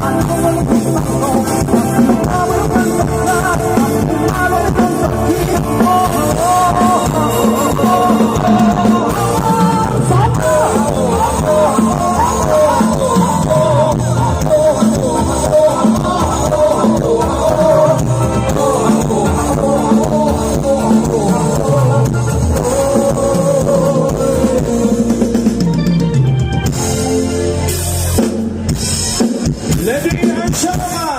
I'm 레드인 한철아